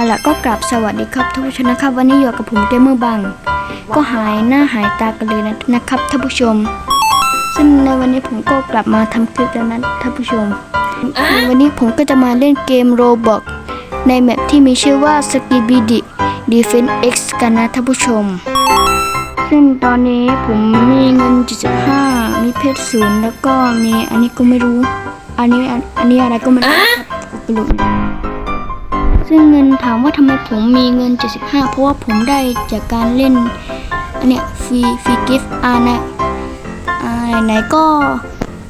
เอาล่ะก็กลับสวัสดีครับท่านผู้ชมนะครับวันนี้อยู่กับผมเกมเมอร์บัง ก็หายหน้าหายตากันเลยนะนะครับท่านผู้ชม ซึ่งในวันนี้ผมก็กลับมาทำคลิปแล้วนะท่านผู้ชมในวันนี้ผมก็จะมาเล่นเกมโรบอกในแมปที่มีชื่อว่า s k i b i d i Defense X กันนะท่านผู้ชม ซึ่งตอนนี้ผมมีเงิน 75 มีเพชรศูนย์แล้วก็มีอันนี้ก็ไม่รู้ อันนี้อันอันนี้อะไรก็ไม่รู้ครับไปดู ซึ่งเงินถามว่าทำไมผมมีเงิน 75 เพราะว่าผมได้จากการเล่นอันเนี้ยฟรีฟรีกิฟต์อ่านะอ่าไหนๆก็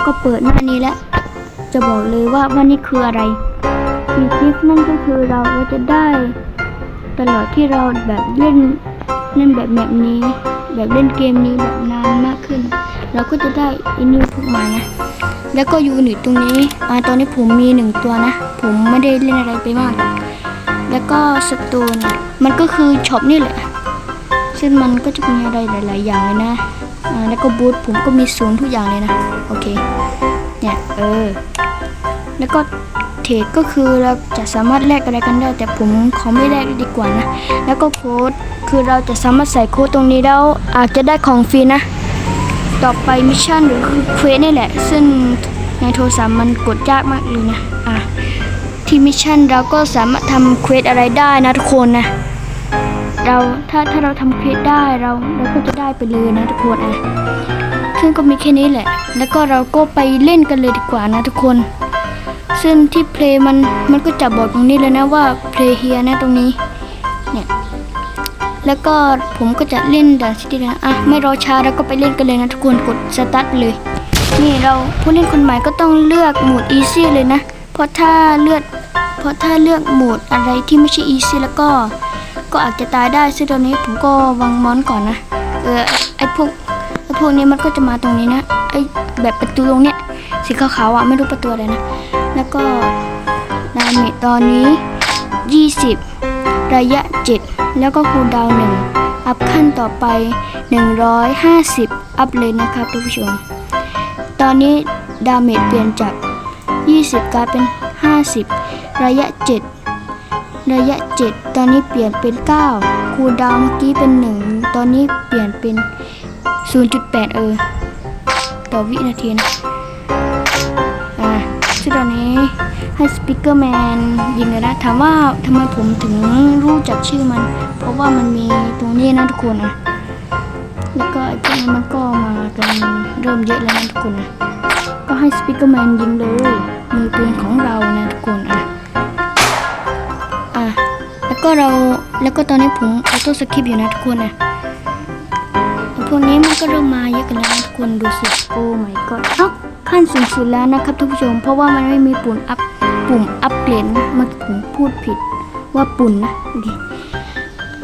ก็เปิดหน้านี้แล้ว จะบอกเลยว่าว่านี่คืออะไรฟรีกิฟต์นั่นก็คือเราก็จะได้ ตลอดที่เราแบบเล่นเล่นแบบแบบนี้ แบบเล่นเกมนี้แบบนานมากขึ้น เราก็จะได้อินิวพวกมานะแล้วก็ยูนิตตรงนี้อ่าตอนนี้ผมมีหนึ่งตัวนะ ผมไม่ได้เล่นอะไรไปมาก แล้วก็สโตนมันก็คือช็อปนี่แหละ ซึ่งมันก็จะมีอะไรหลาย ๆ อย่างเลยนะแล้วก็บูธผมก็มีศูนย์ทุกอย่างเลยนะ โอเค เนี่ย เออ แล้วก็เทรดก็คือเราจะสามารถแลกอะไรกันได้ แต่ผมขอไม่แลกดีกว่านะ แล้วก็โค้ดคือเราจะสามารถใส่โค้ดตรงนี้แล้วอาจจะได้ของฟรีนะ ต่อไปมิชชั่นหรือคือเควสนี่แหละ ซึ่งในโทรศัพท์มันกดยากมากเลยนะ ที่มิชชั่นเราก็สามารถทำเควสอะไรได้นะทุกคนนะ เราถ้าถ้าเราทำเควสได้เราเราก็จะได้ไปเลยนะทุกคนอะซึ่งก็มีแค่นี้แหละ แล้วก็เราก็ไปเล่นกันเลยดีกว่านะทุกคน ซึ่งที่เพลย์มันมันก็จะบอกตรงนี้เลยนะว่าเพลย์เฮียนะตรงนี้ เนี่ย แล้วก็ผมก็จะเล่นด่านซิตี้นะอะไม่รอช้าเราก็ไปเล่นกันเลยนะทุกคนกดสตาร์ทเลย นี่เราผู้เล่นคนใหม่ก็ต้องเลือกโหมด easy เลยนะ เพราะถ้าเลือก เพราะถ้าเลือกโหมดอะไรที่ไม่ใช่ easy แล้วก็ ก็อาจจะตายได้ซึ่งตอนนี้ผมก็วางมอนก่อนนะ เออไอพวกไอพวกนี้มันก็จะมาตรงนี้นะ ไอแบบประตูตรงเนี้ยสีขาวๆอะไม่รู้ประตูอะไรนะ แล้วก็ดาเมจตอนนี้ 20 ระยะ 7 แล้วก็คูลดาวน์หนึ่งอัพขั้นต่อไป 150 อัพเลยนะครับทุกผู้ชม ตอนนี้ดาเมจเปลี่ยนจาก 20 กลายเป็น 50 ระยะ 7 ระยะ 7 ตอนนี้เปลี่ยนเป็น 9 คูลดาวเมื่อกี้เป็น 1 ตอนนี้เปลี่ยนเป็น 0.8 เออ ต่อวินาทีนะอ่าซึ่งตอนนี้ให้สปิเกอร์แมนยิงเลยนะถามว่าทำไมผมถึงรู้จักชื่อมัน เพราะว่ามันมีตรงนี้นะทุกคนนะแล้วก็ไอ้พวกนี้มันก็มากันเริ่มเยอะแล้วนะทุกคนนะก็ให้สปิเกอร์แมนยิงเลยมือปืนของเรานะทุกคนอะ ก็เราแล้วก็ตอนนี้ผมออโต้สคริปต์อยู่นะทุกคนนะพวกนี้มันก็เริ่มมาเยอะกันแล้วทุกคนดูสิโอ้ my god เอ้าขั้นสูงสุดแล้วนะครับทุกผู้ชม เพราะว่ามันไม่มีปุ่มอัพปุ่มอัพเกรดนะมื่อกี้ผมพูดผิดว่าปุ่นนะโอเค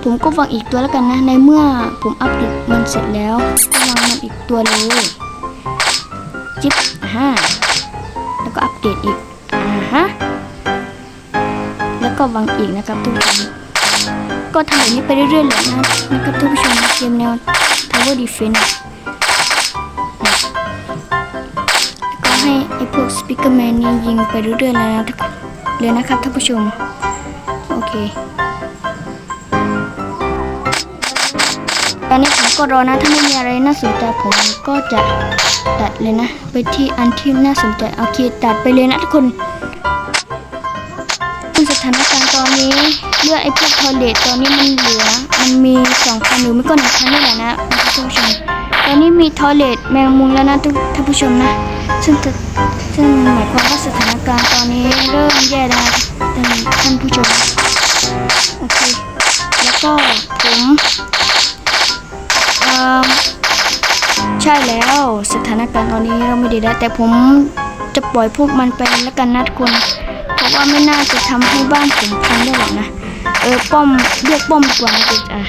ผมก็วางอีกตัวแล้วกันนะ ในเมื่อผมอัปเดมันเสร็จแล้วก็วางมันอีกตัวเลยจิ๊บอ่าฮะแล้วก็อัปเดอีก ก็วางอีกนะครับทุกคนก็ทำแบบนี้ไปเรื่อยๆเลยนะนะครับทุกผู้ชมเกมแนว Tower Defense อะแล้วก็ให้ไอ้พวกสปิเกอร์แมนนี่ยิงไปเรื่อยๆเลยนะทุกเลยนะครับท่านผู้ชม โอเคตอนนี้ผมก็รอนะ ถ้าไม่มีอะไรน่าสนใจผมก็จะตัดเลยนะ ไปที่อันที่น่าสนใจ โอเค ตัดไปเลยนะทุกคน ตอนนี้เลือดไอ้พวกทอเลตตอนนี้มันเหลือ มันมีสองพันหรือไม่ก็หนึ่งพันนี่แหละนะท่านผู้ชม ตอนนี้มีทอเลตแมงมุมแล้วนะทุกท่านผู้ชมนะ ซึ่งจะซึ่งหมายความว่าสถานการณ์ตอนนี้เริ่มแย่แล้วท่านท่านผู้ชม โอเค แล้วก็ผมเอ่อใช่แล้วสถานการณ์ตอนนี้เราไม่ดีแล้วแต่ผมจะปล่อยพวกมันไปแล้วกันนะทุกคนะว่าไม่น่าจะทำให้บ้านผมพังได้หรอกนะ เออป้อมเรียกป้อมกว่านะจ๊ะ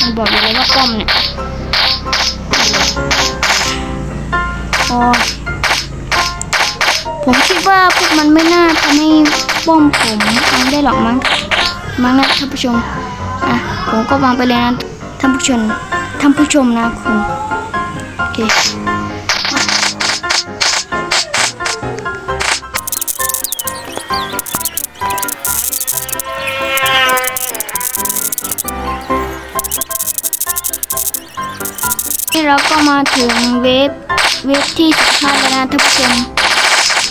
มันบอกเลยว่าป้อมเนี่ยโอ้ผมคิดว่าพวกมันไม่น่าทำให้ป้อมผมพังได้หรอกมั้งมั้งนะท่านผู้ชมอะผมก็วางไปเลยนะท่านผู้ชมท่านผู้ชมนะคุณ เราก็มาถึงเวฟเวฟที่สิบห้าแล้วนะท่านผู้ชม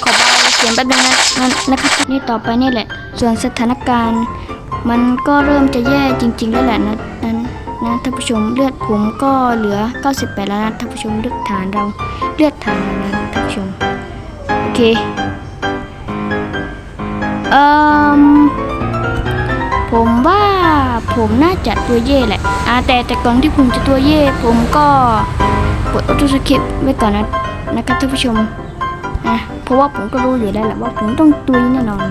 ขอเบาเสียงแป๊บนึงนะนะนะครับนี่ต่อไปนี่แหละ ส่วนสถานการณ์ มันก็เริ่มจะแย่จริง ๆ แล้วแหละนะนั้นนะท่านผู้ชมเลือดผมก็เหลือ 98 แล้วนะท่านผู้ชมเลือดฐานเราเลือดฐานเรานะท่านผู้ชมโอเคเอ่อ ผมว่าผมน่าจะตัวเย่แหละอ่าแต่แต่ก่อนที่ผมจะตัวเย่ผมก็กดออโต้สคริปไว้ก่อนนะนะครับท่านผู้ชมนะเพราะว่าผมก็รู้อยู่แล้วแหละว่าผมต้องตัวแน่นอน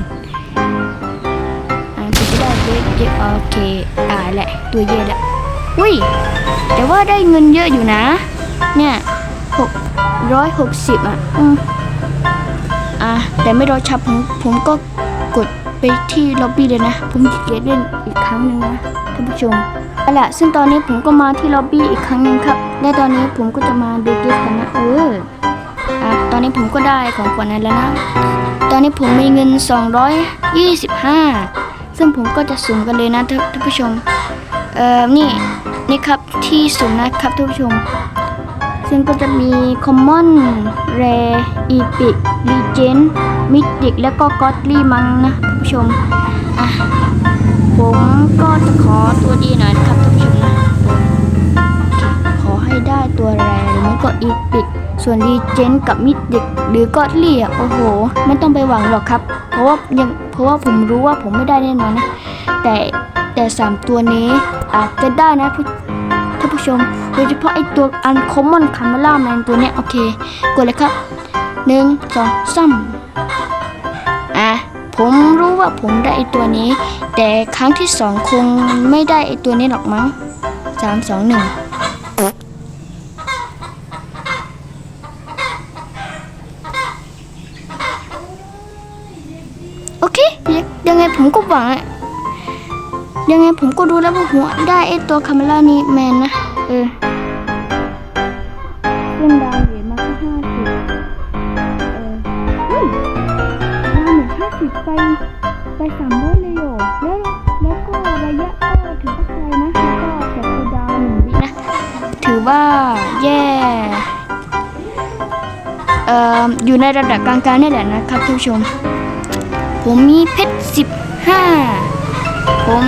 อ่าจะได้เยอะเยอะโอเคอ่าแหละตัวเยอะแหละอุ้ยแต่ว่าได้เงินเยอะอยู่นะ เนี่ยหกร้อยหกสิบอะอืมอ่าแต่ไม่รอชับผมผมก็กด ไปที่ล็อบบี้เลยนะ ผมจะเกียจเล่นอีกครั้งหนึ่งนะท่านผู้ชมเอาละซึ่งตอนนี้ผมก็มาที่ล็อบบี้อีกครั้งหนึ่งครับ และตอนนี้ผมก็จะมาดูเกมกันนะเอออะตอนนี้ผมก็ได้ของขวัญนั้นแล้วนะ ตอนนี้ผมมีเงิน 225 ซึ่งผมก็จะสุ่มกันเลยนะท่านผู้ชม เอ่อ นี่ นี่ครับที่สุ่มนะครับท่านผู้ชม ซึ่งก็จะมี Common Rare Epic Legend Mythic แล้วก็ Godly มั้งนะท ผู้ชมอะผมก็จะขอตัวดีหน่อยครับท่านผู้ชมนะขอให้ได้ตัวแรหรือไม่ก็อีพิก ส่วนรีเจนกับมิดเด็กหรือก็เรียโอ้โห ไม่ต้องไปหวังหรอกครับ เพราะว่ายังเพราะว่าผมรู้ว่าผมไม่ได้แน่นอนนะ แต่แต่สามตัวนี้อาจจะได้นะผู้ท่านผู้ชม โดยเฉพาะไอตัวอันคอมมอนคาร์มล่าแมนตัวเนี้ยโอเคกดเลยครับหนึ่งสองสามอะผมรู้ ว่าผมได้ไอตัวนี้ แต่ครั้งที่สองคงไม่ได้ไอตัวนี้หรอกมั้งสามสองหนึ่งโอเค ยังยังไงผมก็หวังอะยังไงผมก็รู้แล้วว่าหัวได้ไอตัวคาเมล่านี้แมนนะ เออขึ้นดาวเหรียญมาแค่ห้าสิบเออเฮ้าหรียญห้าสิบไป ว่าแย่เอ่ออยู่ในระดับกลางๆนี่แหละนะครับท่านผู้ชม ผมมีเพชรสิบห้าผม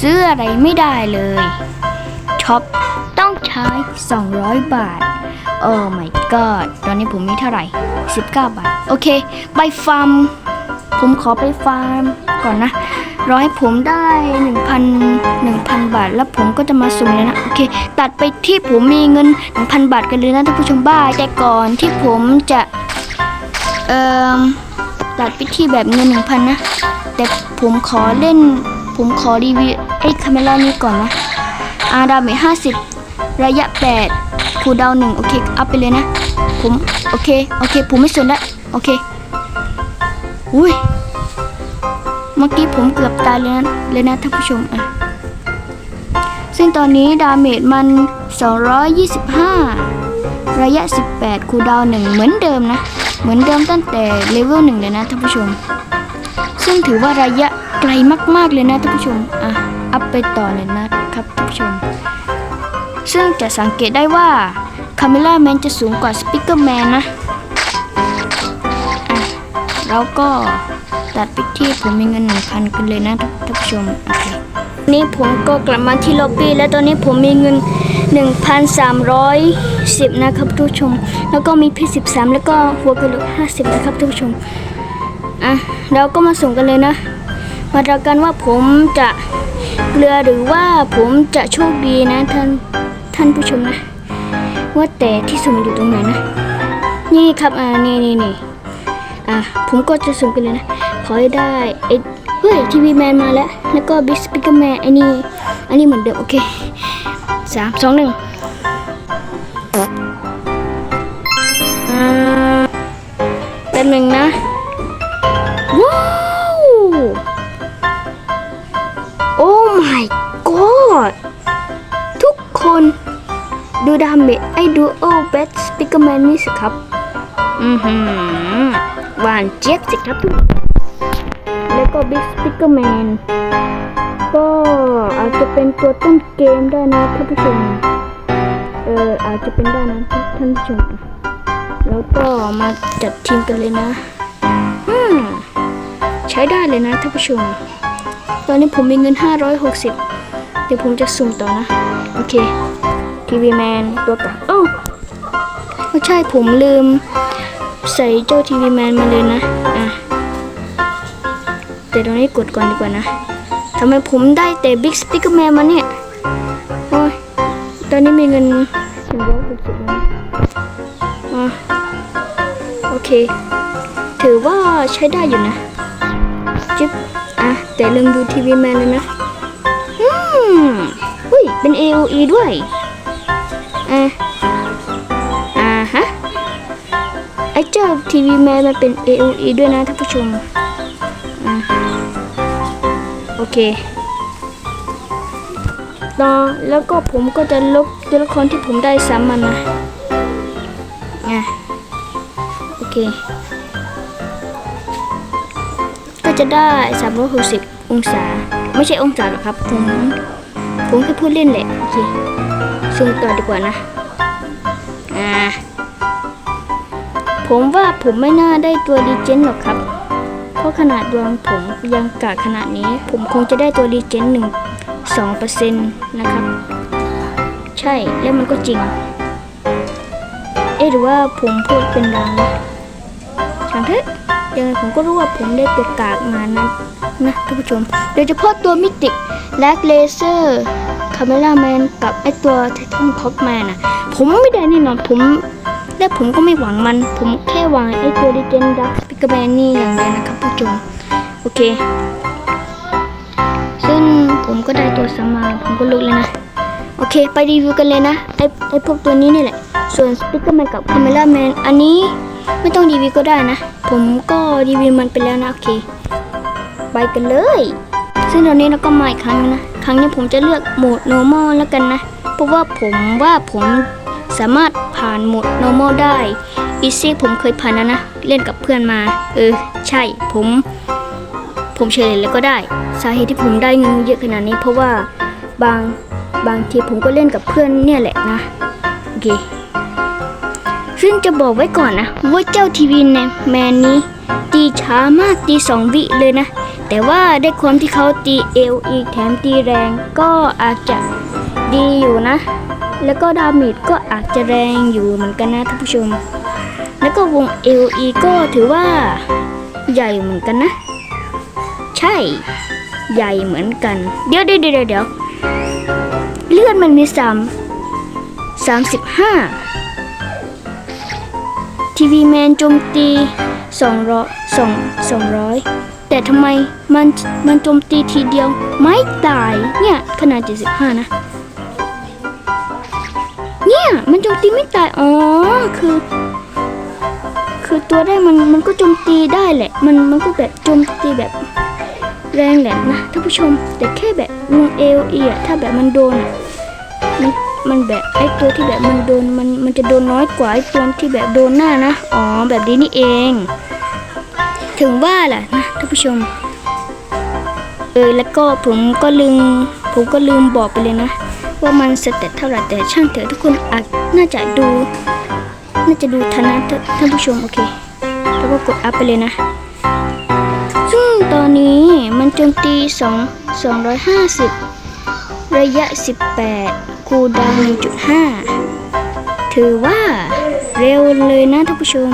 ซื้ออะไรไม่ได้เลยช็อปต้องใช้ 200 บาท โอ้ my god ตอนนี้ผมมีเท่าไหร่ 19 บาท โอเค ไปฟาร์ม ผมขอไปฟาร์มก่อนนะ รอให้ผมได้ 1,000 1,000 บาท แล้วผมก็จะมาสุ่มเลยนะ เค ตัดไปที่ผมมีเงิน 1,000 บาทกันเลยนะท่านผู้ชมบ้าแต่ก่อนที่ผมจะ เอ่อ ตัดไปที่แบบเงิน 1,000 นะ แต่ผมขอเล่น ผมขอรีวิวไอ้คาเมล่านี้ก่อนนะ อาดาเมจ50ระยะ 8คูดาวหน์1โอเค อัพไปเลยนะ ผม โอเค โอเค ผมไม่สนละ โอเค อุ้ย เมื่อกี้ผมเกือบตายเลยนะเลยนะท่านผู้ชมอะ ซึ่งตอนนี้ดาเมจมัน 225 ระยะ 18 คูดาวน์1เหมือนเดิมนะ เหมือนเดิมตั้งแต่เลเวล1เลยนะท่านผู้ชม ซึ่งถือว่าระยะไกลมาก ๆ เลยนะท่านผู้ชม อะ อัพไปต่อเลยนะครับท่านผู้ชม ซึ่งจะสังเกตได้ว่าคาเมล่าแมนจะสูงกว่าสปิเกอร์แมนนะอะเราก็ตัดไปที่ผมมีเงินหนึ่งพันกันเลยนะท่านผู้ชมอเค นี่ผมก็กลับมาที่ล็อบบี้แล้วตอนนี้ผมมีเงิน 1,310 นะครับทุกผู้ชม แล้วก็มีพี13 แล้วก็หัวกระโหลก50 นะครับทุกผู้ชมอะเราก็มาส่งกันเลยนะ มาดูกันว่าผมจะเรือหรือว่าผมจะโชคดีนะท่านท่านผู้ชมนะ ว่าแต่ที่สุ่มอยู่ตรงไหนนะ นี่ครับอ่านี่นี่นี่อะผมก็จะสุ่มกันเลยนะ ขอให้ได้ไอ้ เฮ้ยทีวีแมนมาแล้ว แล้วก็บิ๊กสปิเกอร์แมนไอ้นี่ อันนี้เหมือนเดิม โอเคสามสองหนึ่งอ่าแป๊บหนึ่งนะ ว้าว โอ้ my god ทุกคนดูดาเมจไอ้ดูโอเบสสปิเกอร์แมนนี่สิครับ อือหือหวานเจี๊ยบสิครับทุกคน ก็บิ๊กสปิเกอร์แมนก็อาจจะเป็นตัวต้นเกมได้นะท่านผู้ชม เอออาจจะเป็นได้นะท่านผู้ชม แล้วก็มาจัดทีมกันเลยนะอืมใช้ได้เลยนะท่านผู้ชม ตอนนี้ผมมีเงิน 560 เดี๋ยวผมจะสุ่มต่อนะ โอเคทีวีแมนตัวกลางเอ้ไม่ใช่ผมลืม ใส่เจ้าทีวีแมนมาเลยนะ อะ แต่ตรงนี้กดก่อนดีกว่านะทำไมผมได้แต่บิ๊กสปิกเกอร์แมนมาเนี่ย โอ้ย ตอนนี้มีเงินหนึ่งร้อยหกสิบนะโอเค ถือว่าใช้ได้อยู่นะ จิ๊บ อะ แต่ลืมดูทีวีแมนเลยนะ อืมอุ้ย เป็น AOE ด้วย อะ อ่าฮะ ไอ้เจ้าทีวีแมนมันเป็น AOE ด้วยนะท่านผู้ชม เคต่อแล้วก็ผมก็จะลบตัวละครที่ผมได้ซ้ำมันนะอะโอเค ก็จะได้ 360 องศา ไม่ใช่องศาหรอกครับ ผมผมแค่พูดเล่นแหละ โอเคซูมต่อดีกว่านะ อ่า ผมว่าผมไม่น่าได้ตัวดีเจนหรอกครับ เพราะขนาดดวงผม ยังกากขนาดนี้ ผมคงจะได้ตัวดีเจนหนึ่งสองเปอร์เซ็นต์นะครับ ใช่แล้วมันก็จริง เอ๊หรือว่าผมพูดเป็นรางนะช่างเถอะยังไงผมก็รู้ว่าผมได้ตัวกากมานั้นนะท่านผู้ชม โดยเฉพาะตัวมิติแลกเลเซอร์คาเมล่าแมนกับไอตัวไททันพ็อกแมนอะ ผมไม่ได้แน่นอนผมและผมก็ไม่หวังมัน ผมแค่หวังไอตัวดิเจนดักสปิกเกอร์แมนนี่อย่างเดียวนะครับผู้ชม โอเค ซึ่งผมก็ได้ตัวสมาผมก็ลุกเลยนะ โอเค ไปรีวิวกันเลยนะ ไอไอพวกตัวนี้นี่แหละ ส่วนสปิกเกอร์แมนกับคาเมล่าแมนอันนี้ไม่ต้องรีวิวก็ได้นะ ผมก็รีวิวมันไปแล้วนะ โอเค ไปกันเลย ซึ่งตอนนี้เราก็มาอีกครั้งนะ ครั้งนี้ผมจะเลือกโหมด normal แล้วกันนะ เพราะว่าผมว่าผมสามารถผ่านโหมด normal ได้ easy ผมเคยผ่านแล้วนะ เล่นกับเพื่อนมา เออ ใช่ ผม ผมเฉลยแล้วก็ได้ สาเหตุที่ผมได้เงินเยอะขนาดนี้เพราะว่าบางบางทีผมก็เล่นกับเพื่อนเนี่ยแหละนะโอเคซึ่งจะบอกไว้ก่อนนะว่าเจ้าทีวีแมนนี้ ตีช้ามากตีสองวิเลยนะ แต่ว่าได้ความที่เขาตีเอลอีกแถมตีแรงก็อาจจะดีอยู่นะ แล้วก็ดาเมจก็อาจจะแรงอยู่เหมือนกันนะท่านผู้ชม แล้วก็วง LE ก็ถือว่าใหญ่เหมือนกันนะ ช่ ใหญ่เหมือนกันเดี๋ยวเดี๋ยวเดี๋ยวเดี๋ยวเลือดมันมีสามสามสิบห้าทีวีแมนโจมตีสองร้อยสองสองร้อยแต่ทำไมมันมันโจมตีทีเดียวไม่ตายเนี่ยขนาด75นะเนี่ยมันโจมตีไม่ตายอ๋อคือ คือตัวได้มันมันก็โจมตีได้แหละ มันมันก็แบบโจมตีแบบ แรงแหละนะท่านผู้ชม แต่แค่แบบวงเอลเอะถ้าแบบมันโดนมันมันแบบไอ้ตัวที่แบบมันโดนมันมันจะโดนน้อยกว่าไอ้ตัวที่แบบโดนหน้านะอ๋อแบบนี้นี่เอง ถึงว่าแหละนะท่านผู้ชมเออแล้วก็ผมก็ลืมผมก็ลืมบอกไปเลยนะ ว่ามันสเตตเท่าไหร่แต่ช่างเถอะทุกคนอาจน่าจะดู น่าจะดูทันนะท่านผู้ชมโอเค แล้วก็กดอัพไปเลยนะ ซึ่งตอนนี้มันโจมตี2 250 ระยะ 18 คูดาว 1.5 ถือว่าเร็วเลยนะท่านผู้ชม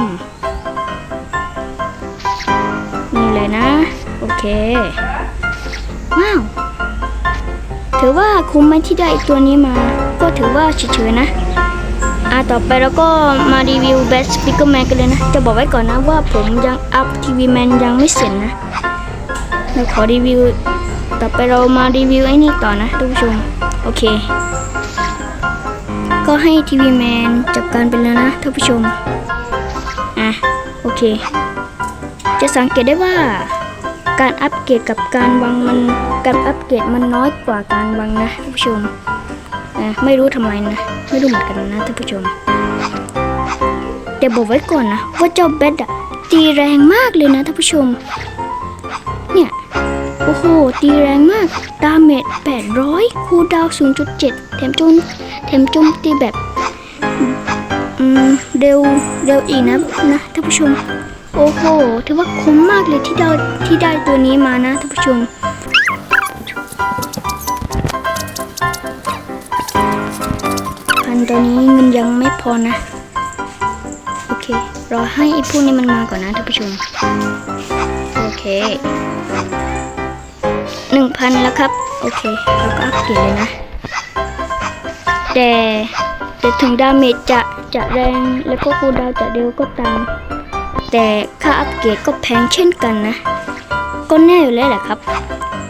นี่เลยนะ โอเค ว้าว ถือว่าคุ้มไหมที่ได้ตัวนี้มา ก็ถือว่าเฉยๆนะ อะต่อไปเราก็มารีวิว Best Speaker Man กันเลยนะ จะบอกไว้ก่อนนะว่าผมยังอัพทีวีแมนยังไม่เสร็จนะเราขอรีวิว ต่อไปเรามารีวิวไอ้นี่ต่อนะท่านผู้ชม โอเค ก็ให้ทีวีแมนจับการไปแล้วนะท่านผู้ชม อะ โอเค จะสังเกตได้ว่าการอัปเกรดกับการวางมัน การอัปเกรดมันน้อยกว่าการวางนะท่านผู้ชม อะไม่รู้ทำไมนะ ไม่รู้เหมือนกันนะท่านผู้ชมแต่บอกไว้ก่อนนะ ว่าเจ้าเบดอะตีแรงมากเลยนะท่านผู้ชม เนี่ย โอ้โห ตีแรงมาก ดาเมจ800 คูดาวน์0.7 แถมจมแถมจมตีแบบอืมเร็วเร็วอีกนะนะท่านผู้ชม โอ้โหถือว่าคุ้มมากเลยที่ได้ที่ได้ตัวนี้มานะท่านผู้ชม ตัวนี้เงินยังไม่พอนะ โอเค รอให้ไอ้พวกนี้มันมาก่อนนะท่านผู้ชม โอเคหนึ่งพันแล้วครับ โอเค เราก็อัปเกรดเลยนะ แต่แต่ถึงดาเมจจะจะแรงแล้วก็คูดาวจะเร็วก็ตาม แต่ค่าอัปเกรดก็แพงเช่นกันนะ ก็แน่อยู่แล้วแหละครับ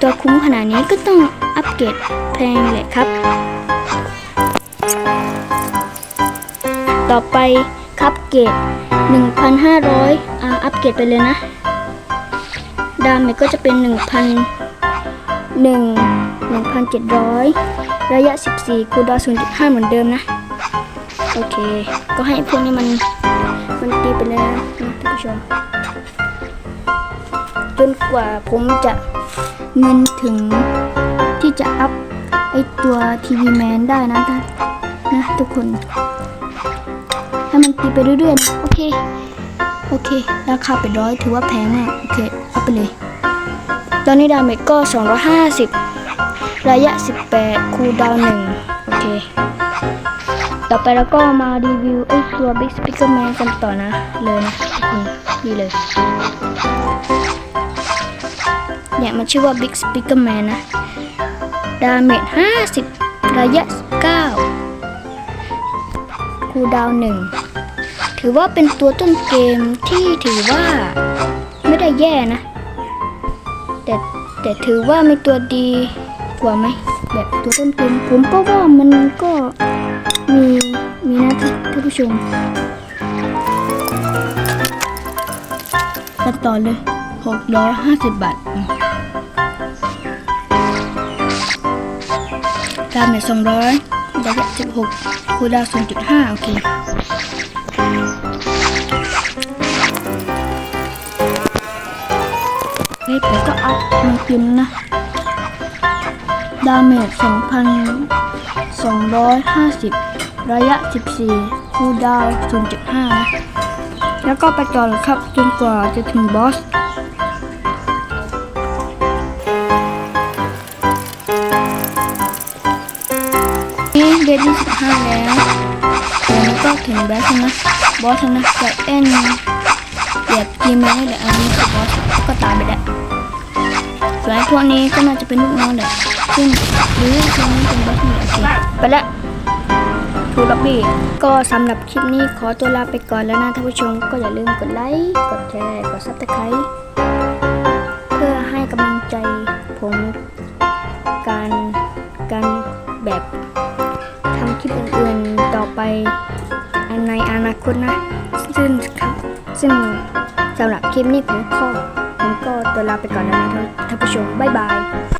ตัวคุ้มขนาดนี้ก็ต้องอัปเกรดแพงแหละครับ ต่อไปครับเกรด1,500อ่าอัปเกรดไปเลยนะ ดาเมจก็จะเป็น 1,000 1 1,700 ระยะ 14 คูดาวน์0.5 เหมือนเดิมนะ โอเค ก็ให้พวกนี้มัน มันตีไปเลยนะท่านผู้ชม จนกว่าผมจะเงินถึงที่จะอัพไอตัวทีวีแมนได้นะท่านนะทุกคน มันตีไปเรื่อยๆนะโอเค โอเค ราคาเป็นร้อยถือว่าแพงมาก โอเค เอาไปเลย ตอนนี้ดาเมจก็ 250 ระยะ 18 คูดาวหน์1โอเค ต่อไปเราก็มารีวิวไอ้ตัว Big Speaker Man กันต่อนะ เลยนะทุกคนดีเลย เนี่ยมันชื่อว่า Big Speaker Man นะ ดาเมจ 50 ระยะ 9คูดาวหน์1 ถือว่าเป็นตัวต้นเกมที่ถือว่าไม่ได้แย่นะ แต่แต่ถือว่ามีตัวดีกว่าไหมแบบตัวต้นเกมผมก็ว่ามันก็มีมีนะท่านท่านผู้ชมกันต่อเลย 650 บาทอืมดาเมจ200ระยะ16คูดาวน์0.5 โอเค เฮ้ยผมก็อัพมันพิมพ์นะ ดาเมจ2,250 ระยะ 14 คูดาวน์0.5 นะ แล้วก็ไปต่อเลยครับจนกว่าจะถึงบอสนี่เดนที่15แล้วแล้วก็ถึงบอสแล้วนะ บอสนะแต่เอ็น เกียบกีแมนนี่แหละอันนี้คือบอสก็ตามไปแล้วส่วนไอ้พวกนี้ก็น่าจะเป็นลูกน้องแหละซึ่งหรือตรงนี้เป็นบอสนี่โอเคไปละทูล็อบบี้ก็สำหรับคลิปนี้ขอตัวลาไปก่อนแล้วนะท่านผู้ชม ก็อย่าลืมกดไลค์ กดแชร์ กดซับสไครต์เพื่อให้กำลังใจผมการการแบบทำคลิปอื่นๆต่อไปในอนาคตนะ ซึ่งครับซึ่ง สำหรับคลิปนี้ผมขอผมก็ตัวลาไปก่อนแล้วนะท่านผู้ชม บ๊ายบาย